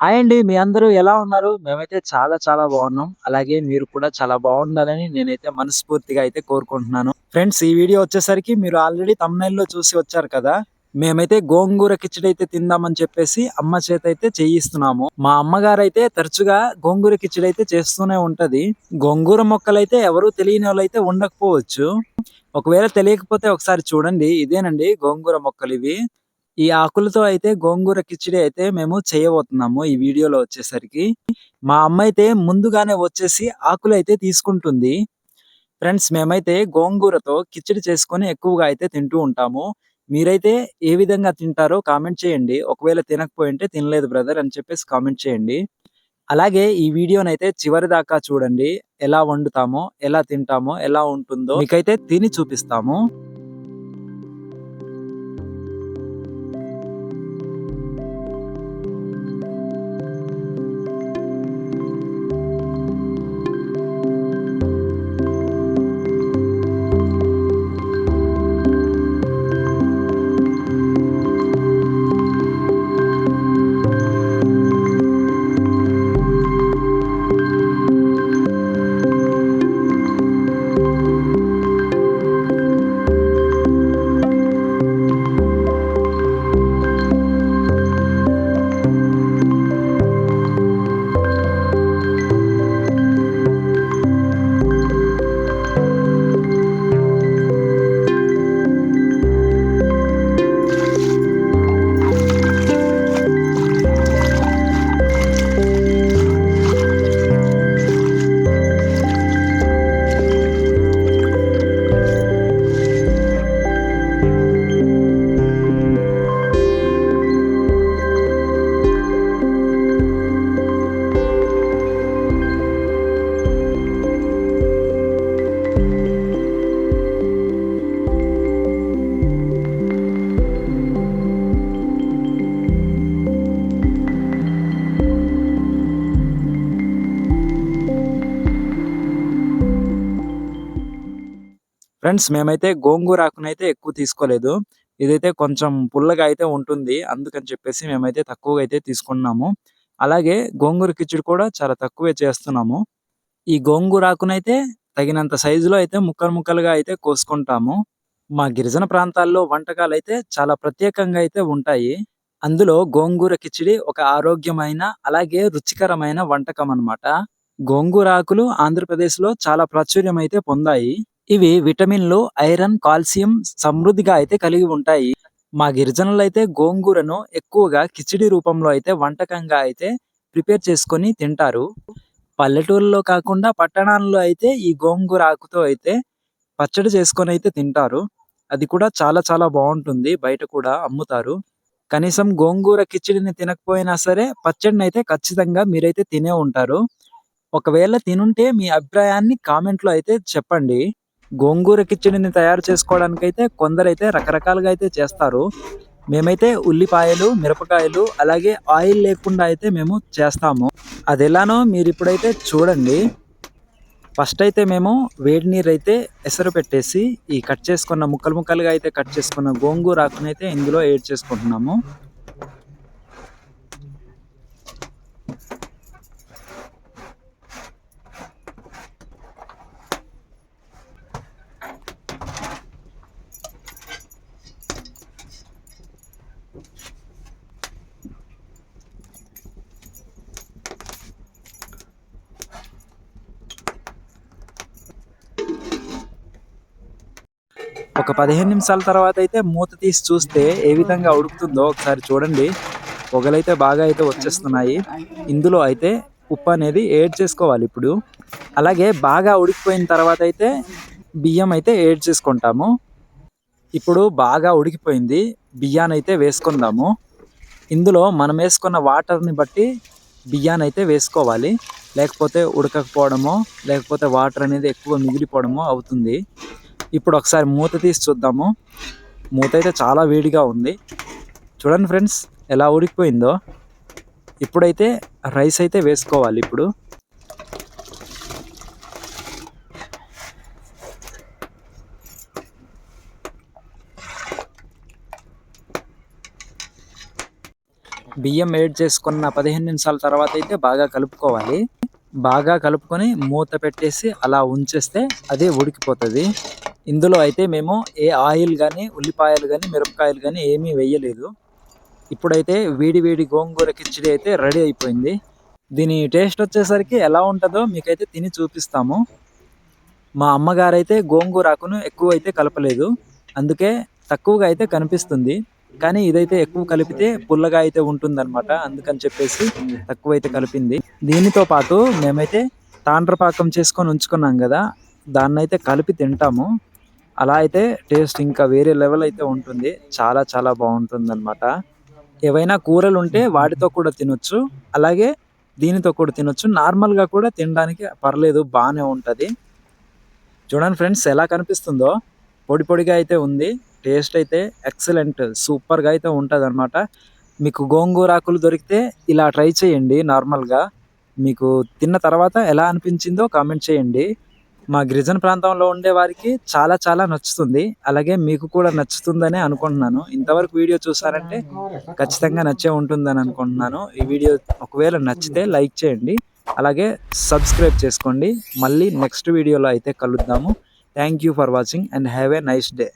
Hi అండి. మీ అందరూ ఎలా ఉన్నారు? మేమైతే చాలా చాలా బాగున్నాం. అలాగే మీరు కూడా చాలా బాగుండాలని నేనైతే మనస్ఫూర్తిగా అయితే కోరుకుంటున్నాను. ఫ్రెండ్స్ ఈ వీడియో వచ్చేసరికి మీరు ఆల్రెడీ లో చూసి వచ్చారు కదా! మేమైతే గోంగూర కిచిడి అయితే తిందామని చెప్పేసి అమ్మ చేత అయితే చేయిస్తున్నాము. మా అమ్మగారు అయితే తరచుగా గోంగూర కిచడి అయితే చేస్తూనే ఉంటది. గోంగూర మొక్కలైతే ఎవరు తెలియనోళ్ళైతే ఉండకపోవచ్చు. ఒకవేళ తెలియకపోతే ఒకసారి చూడండి. ఇదేనండి గోంగూర మొక్కలు ఇవి ఈ ఆకులతో అయితే గోంగూర కిచిడి అయితే మేము చేయబోతున్నాము ఈ వీడియోలో వచ్చేసరికి. మా అమ్మ అయితే ముందుగానే వచ్చేసి ఆకులు అయితే తీసుకుంటుంది. ఫ్రెండ్స్ మేమైతే గోంగూరతో కిచిడి చేసుకొని ఎక్కువగా అయితే తింటూ ఉంటాము. మీరైతే ఏ విధంగా తింటారో కామెంట్ చేయండి. ఒకవేళ తినకపోయింటే తినలేదు బ్రదర్ అని చెప్పేసి కామెంట్ చేయండి. అలాగే ఈ వీడియోనైతే చివరి దాకా చూడండి. ఎలా వండుతామో, ఎలా తింటామో, ఎలా ఉంటుందో మీకైతే తిని చూపిస్తాము. ఫ్రెండ్స్ మేమైతే గోంగూర ఆకునైతే ఎక్కువ తీసుకోలేదు. ఇదైతే కొంచెం పుల్లగా అయితే ఉంటుంది. అందుకని చెప్పేసి మేమైతే తక్కువగా అయితే తీసుకున్నాము. అలాగే గోంగూర కిచిడి కూడా చాలా తక్కువే చేస్తున్నాము. ఈ గోంగూర ఆకునైతే తగినంత సైజులో అయితే ముక్కలు ముక్కలుగా అయితే కోసుకుంటాము. మా గిరిజన ప్రాంతాల్లో వంటకాలు అయితే చాలా ప్రత్యేకంగా అయితే ఉంటాయి. అందులో గోంగూర కిచిడి ఒక ఆరోగ్యమైన అలాగే రుచికరమైన వంటకం అన్నమాట. గోంగూర ఆకులు ఆంధ్రప్రదేశ్‌లో చాలా ప్రాచుర్యం అయితే పొందాయి. ఇవి విటమిన్‌లు, ఐరన్, కాల్షియం సమృద్ధిగా అయితే కలిగి ఉంటాయి. మా గిరిజనులు అయితే గోంగూరను ఎక్కువగా కిచిడి రూపంలో అయితే వంటకంగా అయితే ప్రిపేర్ చేసుకొని తింటారు. పల్లెటూరులో కాకుండా పట్టణాల్లో అయితే ఈ గోంగూర ఆకుతో అయితే పచ్చడి చేసుకొని అయితే తింటారు. అది కూడా చాలా చాలా బాగుంటుంది బయట కూడా అమ్ముతారు. కనీసం గోంగూర కిచిడిని తినకపోయినా సరే పచ్చడిని అయితే ఖచ్చితంగా మీరైతే తినే ఉంటారు. ఒకవేళ తినుంటే మీ అభిప్రాయాన్ని కామెంట్‌లో అయితే చెప్పండి. గోంగూర కిచిడిని తయారు చేసుకోవడానికైతే కొందరైతే రకరకాలుగా అయితే చేస్తారు. మేమైతే ఉల్లిపాయలు, మిరపకాయలు అలాగే ఆయిల్ లేకుండా అయితే మేము చేస్తాము. అది ఎలానో మీరు ఇప్పుడైతే చూడండి. ఫస్ట్ అయితే మేము వేడి నీరైతే ఎసరు పెట్టేసి ఈ కట్ చేసుకున్న ముక్కలు ముక్కలుగా అయితే కట్ చేసుకున్న గోంగూర ఆకునైతే ఇందులో యాడ్ చేసుకుంటున్నాము. ఒక 15 నిమిషాల తర్వాత అయితే మూత తీసి చూస్తే ఏ విధంగా ఉడుకుతుందో ఒకసారి చూడండి. పొగలైతే బాగా అయితే వచ్చేస్తున్నాయి. ఇందులో అయితే ఉప్పు అనేది ఏడ్ చేసుకోవాలి ఇప్పుడు. అలాగే బాగా ఉడికిపోయిన తర్వాత అయితే బియ్యం అయితే ఏడ్ చేసుకుంటాము. ఇప్పుడు బాగా ఉడికిపోయింది. బియ్యానైతే వేసుకుందాము. ఇందులో మనం వేసుకున్న వాటర్‌ని బట్టి బియ్యానైతే వేసుకోవాలి. లేకపోతే ఉడకకపోవడమో, లేకపోతే వాటర్ అనేది ఎక్కువ మిగిలిపోవడమో అవుతుంది. ఇప్పుడు ఒకసారి మూత తీసి చూద్దాము. మూత అయితే చాలా వేడిగా ఉంది. చూడండి ఫ్రెండ్స్ ఎలా ఉడికిపోయిందో. ఇప్పుడైతే రైస్ అయితే వేసుకోవాలి ఇప్పుడు. బియ్యం వేడి చేసుకున్న పదిహేను నిమిషాల తర్వాత అయితే బాగా కలుపుకోవాలి బాగా కలుపుకొని మూత పెట్టేసి అలా ఉంచేస్తే అదే ఉడికిపోతుంది ఇందులో అయితే మేము ఏ ఆయిల్ కానీ ఉల్లిపాయలు కానీ మిరపకాయలు కానీ ఏమీ వేయలేదు. ఇప్పుడైతే వేడి వేడి గోంగూర కిచిడి అయితే రెడీ అయిపోయింది. దీని టేస్ట్ వచ్చేసరికి ఎలా ఉంటుందో మీకైతే తిని చూపిస్తాము. మా అమ్మగారు అయితే గోంగూర ఆకును ఎక్కువ అయితే కలపలేదు. అందుకే తక్కువగా అయితే కనిపిస్తుంది. కానీ ఇదైతే ఎక్కువ కలిపితే పుల్లగా అయితే ఉంటుందన్నమాట. అందుకని చెప్పేసి తక్కువ అయితే కలిపింది. దీనితో పాటు మేమైతే తాండ్రపాకం చేసుకొని ఉంచుకున్నాం కదా. దాన్నైతే కలిపి తింటాము. అలా అయితే టేస్ట్ ఇంకా వేరే లెవెల్ అయితే ఉంటుంది. చాలా చాలా బాగుంటుంది అనమాట ఏవైనా కూరలు ఉంటే వాటితో కూడా తినొచ్చు. అలాగే దీనితో కూడా తినొచ్చు. నార్మల్గా కూడా తినడానికి పర్లేదు బాగానే ఉంటుంది. చూడండి ఫ్రెండ్స్ ఎలా కనిపిస్తుందో. పొడి పొడిగా అయితే ఉంది. టేస్ట్ అయితే ఎక్సలెంట్ సూపర్గా అయితే ఉంటుంది అనమాట మీకు గోంగూర ఆకులు దొరికితే ఇలా ట్రై చేయండి నార్మల్గా. మీకు తిన్న తర్వాత ఎలా అనిపించిందో కామెంట్ చేయండి. మా గిరిజన ప్రాంతంలో ఉండే వారికి చాలా చాలా నచ్చుతుంది. అలాగే మీకు కూడా నచ్చుతుందనే అనుకుంటున్నాను. ఇంతవరకు వీడియో చూసారంటే ఖచ్చితంగా నచ్చే ఉంటుందని అనుకుంటున్నాను. ఈ వీడియో ఒకవేళ నచ్చితే లైక్ చేయండి. అలాగే సబ్స్క్రైబ్ చేసుకోండి. మళ్ళీ నెక్స్ట్ వీడియోలో అయితే కలుద్దాము. Thank you for watching and have a nice day